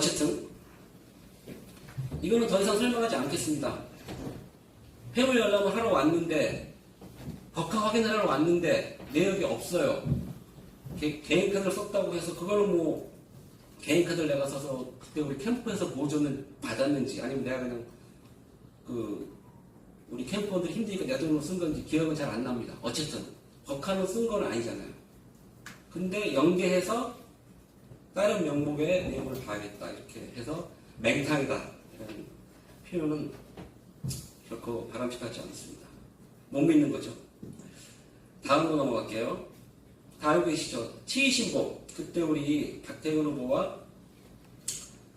어쨌든 이거는 더 이상 설명하지 않겠습니다. 회원 열람을 하러 왔는데 법카 확인을 하러 왔는데 내역이 없어요. 개, 개인 카드를 썼다고 해서 그거는 뭐 개인 카드를 내가 써서 그때 우리 캠프에서 보조는 받았는지 아니면 내가 그냥 그 우리 캠퍼들 힘드니까 내 돈으로 쓴 건지 기억은 잘 안 납니다. 어쨌든 법카는 쓴건 아니잖아요. 근데 연계해서 다른 명목의 내용을 봐야겠다 이렇게 해서 맹탕이다 이런 표현은 결코 바람직하지 않습니다. 못 믿는 거죠. 다음으로 넘어갈게요. 다 알고 계시죠? 치이신보 그때 우리 박태근 후보와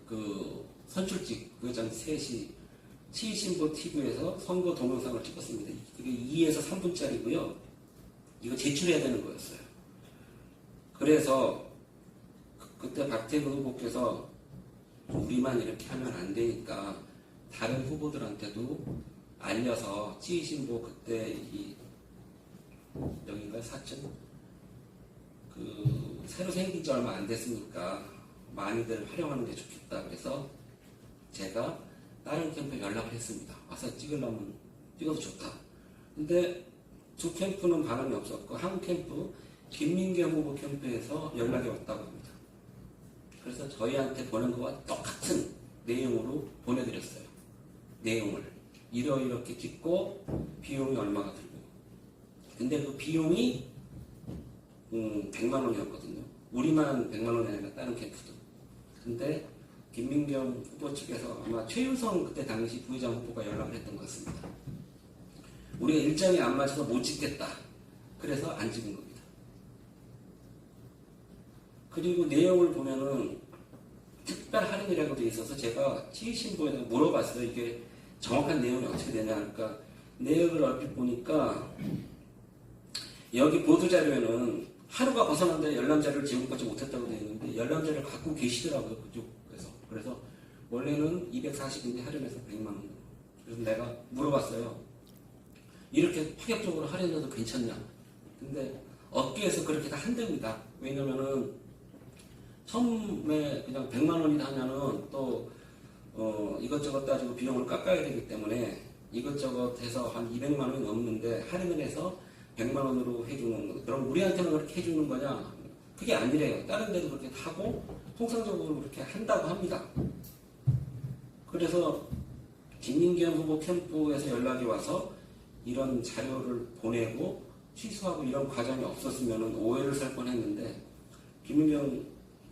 그 선출직 의장 셋이 치이신보 TV에서 선거 동영상을 찍었습니다. 이게 2에서 3분짜리고요. 이거 제출해야 되는 거였어요. 그래서 그- 그때 박태근 후보께서 우리만 이렇게 하면 안 되니까 다른 후보들한테도 알려서 찌이신보 그때 이 여기가 사천 그 새로 생긴 지 얼마 안 됐으니까 많이들 활용하는 게 좋겠다 그래서 제가 다른 캠프에 연락을 했습니다. 와서 찍으려면 찍어도 좋다. 근데 두 캠프는 반응이 없었고 한 캠프 김민계 후보 캠프에서 연락이 왔다고 합니다. 그래서 저희한테 보낸 거와 똑같은 내용으로 보내드렸어요. 내용을 이러이렇게 찍고 비용이 얼마가 들고 근데 그 비용이 음, 100만 원이었거든요. 우리만 100만 원이 아니라 다른 캠프도. 근데 김민경 후보 측에서 아마 최유성 그때 당시 부의장 후보가 연락을 했던 것 같습니다. 우리가 일정이 안 맞아서 못 찍겠다. 그래서 안 찍은 겁니다. 그리고 내용을 보면은 특별 할인이라고 돼 있어서 제가 치신부에다가 물어봤어요. 이게 정확한 내용이 어떻게 되냐 하니까 내용을 얼핏 보니까 여기 보도 자료에는 하루가 벗어난데 열람 자료를 지금까지 못했다고 되어 있는데 열람 자료를 갖고 계시더라고요 그쪽에서. 그래서 원래는 240인데 할인해서 100만 원 그래서 내가 물어봤어요. 이렇게 파격적으로 할인해도 괜찮냐? 근데 업계에서 그렇게 다 한답니다. 왜냐면은 처음에 그냥 100만 원이다 하면은 또 어, 이것저것 따지고 비용을 깎아야 되기 때문에 이것저것 해서 한 200만 원이 넘는데 할인을 해서 100만 원으로 해주는 거. 그럼 우리한테만 그렇게 해주는 거냐? 그게 아니래요. 다른 데도 그렇게 하고 통상적으로 그렇게 한다고 합니다. 그래서 김민경 후보 캠프에서 연락이 와서 이런 자료를 보내고 취소하고 이런 과정이 없었으면 오해를 살 뻔했는데 김민경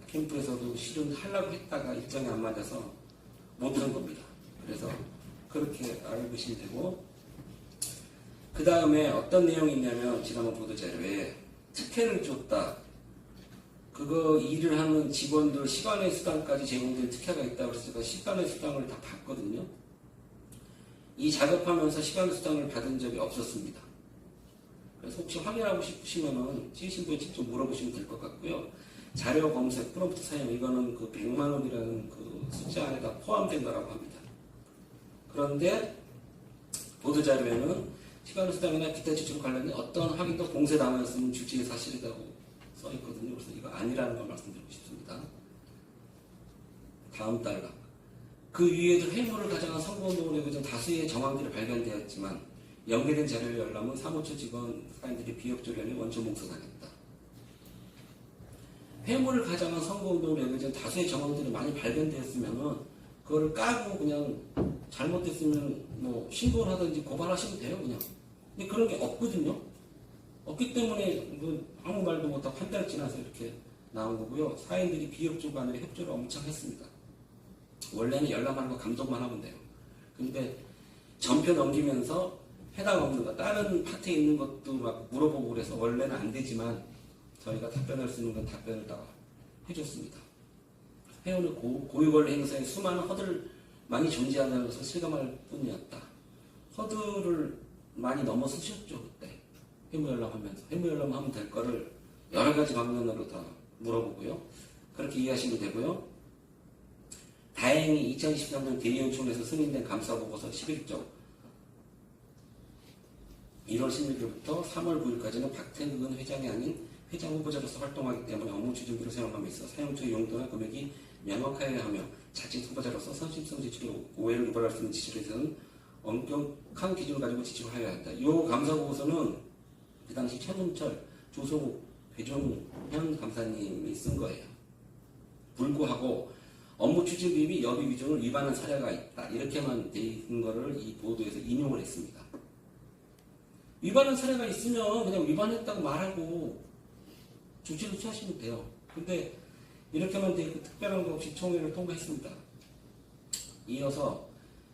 캠프에서도 실은 하려고 했다가 일정이 안 맞아서 못한 겁니다. 그래서 그렇게 알고 계시면 되고 그 다음에 어떤 내용이 있냐면 지난번 보도자료에 특혜를 줬다. 그거 일을 하는 직원들 시간의 수당까지 제공된 특혜가 있다고 제가 시간의 수당을 다 받거든요. 이 작업하면서 시간의 수당을 받은 적이 없었습니다. 그래서 혹시 확인하고 싶으시면은 지신부에 직접 물어보시면 될 것 같고요. 자료 검색, 프롬프트 사용 이거는 그 100만 원이라는 그 숫자 안에다 포함된 거라고 합니다. 그런데 보도 자료에는 시간의 수당이나 기타 지출 관련된 어떤 확인도 공세당하였으면 주치의 사실이라고 써 있거든요. 그래서 이거 아니라는 걸 말씀드리고 싶습니다. 다음 달락. 그 위에도 해무를 가장한 선거운동을 해보던 다수의 정황들이 발견되었지만 연계된 자료를 열람은 사무처 직원 사인들이 비협조련이 원천 목소당했다. 가장한 선거운동을 해보던 다수의 정황들이 많이 발견되었으면은 그거를 까고 그냥 잘못됐으면 뭐 신고를 하든지 고발하시면 돼요 그냥. 근데 그런 게 없거든요. 없기 때문에 뭐 아무 말도 못하고 한 달 지나서 이렇게 나온 거고요. 사인들이 비협조 간의 협조를 엄청 했습니다. 원래는 열람하는 거 감독만 하면 돼요. 근데 전표 넘기면서 해당 없는 거, 다른 파트에 있는 것도 막 물어보고 그래서 원래는 안 되지만 저희가 답변할 수 있는 건 답변을 다 해줬습니다. 고, 고유권리 행사에 수많은 허들 많이 존재하는 것을 실감할 뿐이었다. 허들을 많이 넘어서셨죠 그때 해무열람하면서 해무열람하면 될 거를 여러 가지 방면으로 다 물어보고요. 그렇게 이해하시면 되고요. 다행히 2023년 대의원총회에서 승인된 감사보고서 11조 1월 16일부터 3월 9일까지는 박태근 회장이 아닌 회장 후보자로서 활동하기 때문에 업무 추진비로 사용함에 있어 사용처 용도나 금액이 명확하게 하며 자칫 후보자로서 선심성 지출에 오해를 유발할 수 있는 지출에 대해서는 엄격한 기준을 가지고 지출하여야 한다. 이 감사 보고서는 그 당시 최문철, 조성욱, 배종현 감사님이 쓴 거예요. 불구하고 업무 추진 비비 여비 기준을 위반한 사례가 있다. 이렇게만 돼 있는 거를 이 보도에서 인용을 했습니다. 위반한 사례가 있으면 그냥 위반했다고 말하고 조치를 취하시면 돼요. 근데 이렇게만 돼 있고 특별한 거 없이 총회를 통과했습니다. 이어서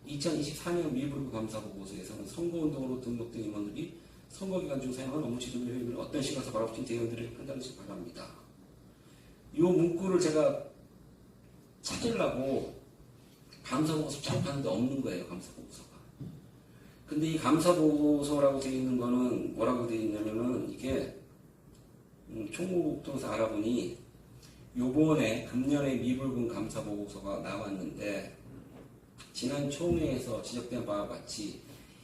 2024년 미불구 감사 보고서 에서는 선거운동으로 등록된 임원들이 선거기간 중 사용한 업무 지도 효율을 어떤 식으로 바라보신 대의원들의 판단을 바랍니다. 이 문구를 제가 찾으려고 감사보고서 작업하는데 없는 거예요, 감사보고서가. 근데 이 감사보고서라고 되어 있는 거는 뭐라고 되어 있냐면은 이게 음, 총무국통에서 알아보니 요번에 금년에 미불금 감사 보고서가 나왔는데 지난 총회에서 지적된 바와 같이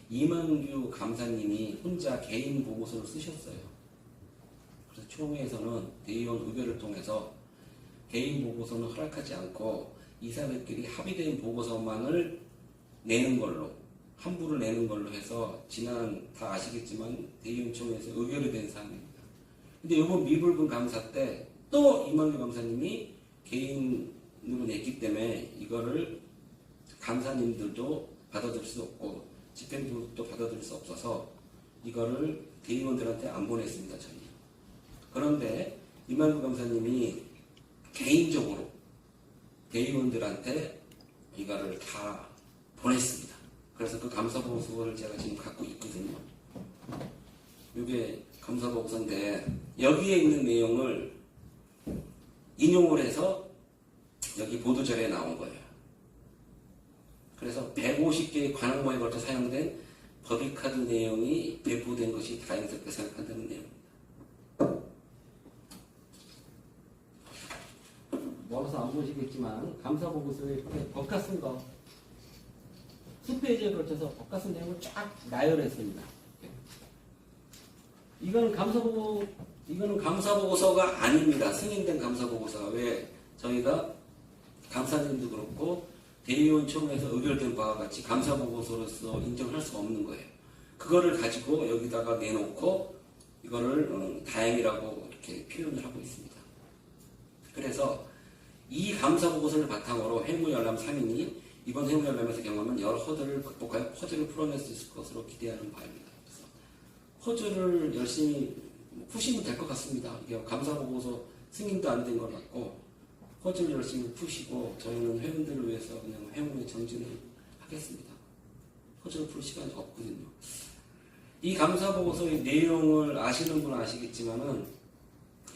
이만규 감사님이 혼자 개인 보고서를 쓰셨어요. 그래서 총회에서는 대의원 의결을 통해서 개인 보고서는 허락하지 않고 이사들끼리 합의된 보고서만을 내는 걸로 함부를 내는 걸로 해서 지난 다 아시겠지만 대의원 총회에서 의결이 된 사항입니다. 근데 이번 미불금 감사 때 또 이만규 감사님이 개인으로 냈기 때문에 이거를 감사님들도 받아들일 수 없고 집행부도 받아들일 수 없어서 이거를 대의원들한테 안 보냈습니다 저희. 그런데 이만구 감사님이 개인적으로 대의원들한테 이거를 다 보냈습니다. 그래서 그 감사 보고서를 제가 지금 갖고 있거든요. 이게 감사 보고서인데 여기에 있는 내용을 인용을 해서 여기 보도자료에 나온 거예요. 그래서 150개의 관항모에 걸쳐 사용된 법익카드 내용이 배부된 것이 다행스럽게 생각한다는 내용입니다. 멀어서 안 보시겠지만 감사 보고서에 이렇게 법카 쓴 거, 수페이지에 걸쳐서 법카 쓴 내용을 쫙 나열했습니다. 이거는 감사 보고, 이거는 감사보고서가 아닙니다. 승인된 감사보고서가 왜 저희가 감사님도 그렇고 대의원 총회에서 의결된 바와 같이 감사보고서로서 인정할 수가 없는 거예요. 그거를 가지고 여기다가 내놓고 이거를 어, 다행이라고 이렇게 표현을 하고 있습니다. 그래서 이 감사보고서를 바탕으로 해무열람 3인이 이번 해무열람에서 경험한 여러 허들을 극복하여 퍼즐을 풀어낼 수 있을 것으로 기대하는 바입니다. 그래서 퍼즐을 열심히 푸시면 될 것 같습니다. 이게 감사 보고서 승인도 안 된 것 같고 퍼즐 열심히 푸시고 저희는 회원들을 위해서 그냥 회원의 정진을 하겠습니다. 퍼즐을 풀 시간이 없거든요. 이 감사 보고서의 내용을 아시는 분은 아시겠지만은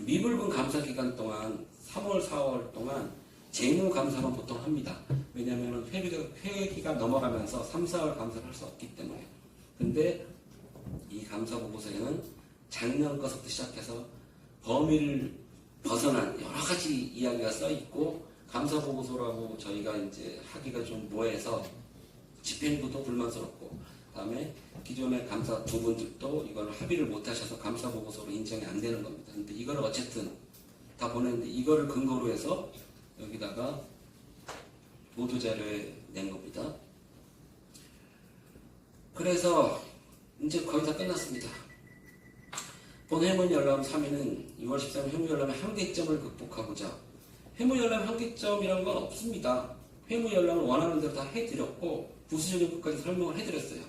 미불금 감사 기간 동안 3월, 4월 동안 재무 감사만 보통 합니다. 왜냐하면 회기가, 회기가 넘어가면서 3, 4월 감사를 할 수 없기 때문에. 근데 이 감사 보고서에는 작년 것부터 시작해서 범위를 벗어난 여러 가지 이야기가 써 있고 감사 보고서라고 저희가 이제 하기가 좀 뭐해서 집행부도 불만스럽고 그다음에 기존의 감사 두 분들도 이걸 합의를 못 하셔서 감사 보고서로 인정이 안 되는 겁니다. 근데 이걸 어쨌든 다 보냈는데 이거를 근거로 해서 여기다가 보도 자료에 낸 겁니다. 그래서 이제 거의 다 끝났습니다. 본 해문 열람 3위는 6월 13일 해무 열람의 한계점을 극복하고자 해무 열람 한계점이라는 건 없습니다. 해무 열람을 원하는 대로 다 해드렸고 부수적인 것까지 설명을 해드렸어요.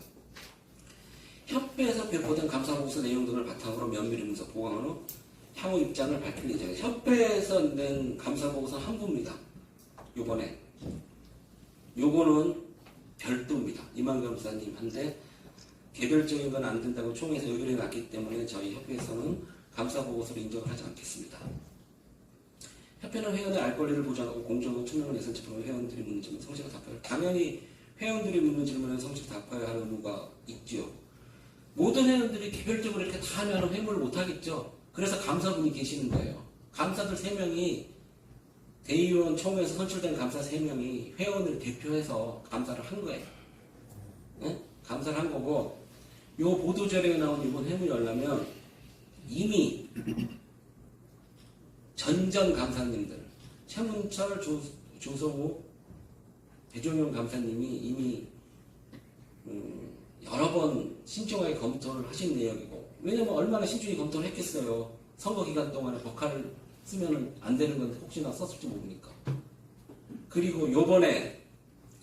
협회에서 배포된 감사보고서 내용 등을 바탕으로 면밀히 문서 보강한 후 향후 입장을 밝힐 예정입니다. 협회에서 낸 감사보고서 한 부입니다. 요번에 요거는 별도입니다. 이만 감사님한테 개별적인 건 안 된다고 총회에서 의견이 났기 때문에 저희 협회에서는 감사 보고서를 인정을 하지 않겠습니다. 협회는 회원의 알 권리를 보장하고 공정하고 투명한 예산 집행을 회원들이 묻는 질문 성실히 답하여 당연히 회원들이 묻는 질문에 성실히 답하여야 할 의무가 있죠. 모든 회원들이 개별적으로 이렇게 다 하면 회무를 못 하겠죠. 그래서 감사분이 계시는 거예요. 감사들 3명이 대의원 총회에서 선출된 감사 3명이 회원을 대표해서 감사를 한 거예요. 네? 감사를 한 거고 요 보도자료에 나온 이번 회무열라면 이미 전전 감사님들 최문철, 조, 조성우, 배종현 감사님이 이미 음, 여러 번 신중하게 검토를 하신 내용이고 왜냐면 얼마나 신중히 검토를 했겠어요. 선거 기간 동안에 법카를 쓰면 안 되는 건데 혹시나 썼을지 모르니까. 그리고 요번에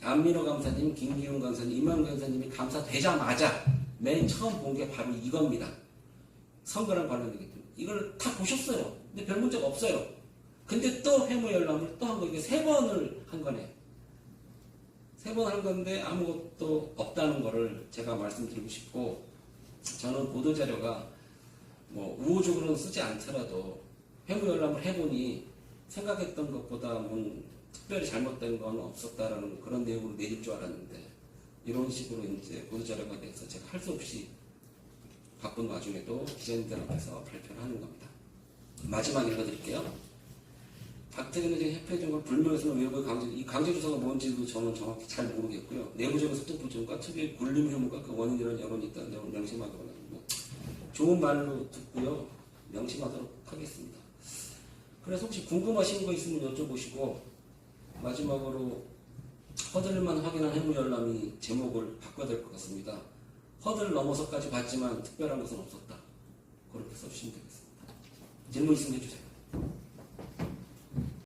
안민호 감사님, 김기훈 감사님, 이만 감사님이 감사되자마자 맨 처음 본 게 바로 이겁니다. 선거랑 관련되기 때문에 이걸 다 보셨어요. 근데 별 문제가 없어요. 근데 또 회무 열람을 또 한 거 이게 세 번을 한 거네. 세 번 한 건데 아무것도 없다는 거를 제가 말씀드리고 싶고 저는 보도 자료가 뭐 우호적으로는 쓰지 않더라도 회무 열람을 해보니 생각했던 것보다 뭐 특별히 잘못된 건 없었다라는 그런 내용으로 내릴 줄 알았는데 이런 식으로 이제 보도 자료가 돼서 제가 할 수 없이 바쁜 와중에도 기자님들 앞에서 발표를 하는 겁니다. 마지막 읽어드릴게요. 박태근 의장 협회장과 불명예스러운 외부의 강제, 이 강제조사가 뭔지도 저는 정확히 잘 모르겠고요. 내부적인 소통 부족과 특유의 굴림 혐오가 그 원인이라는 여론이 있다는 점을 명심하도록 하고 좋은 말로 듣고요. 명심하도록 하겠습니다. 그래서 혹시 궁금하신 거 있으면 여쭤보시고 마지막으로 허들만 확인한 해무 열람이 제목을 바꿔야 될 것 같습니다. 허들을 넘어서까지 봤지만 특별한 것은 없었다. 그렇게 써주시면 되겠습니다. 질문 있으면 해주세요.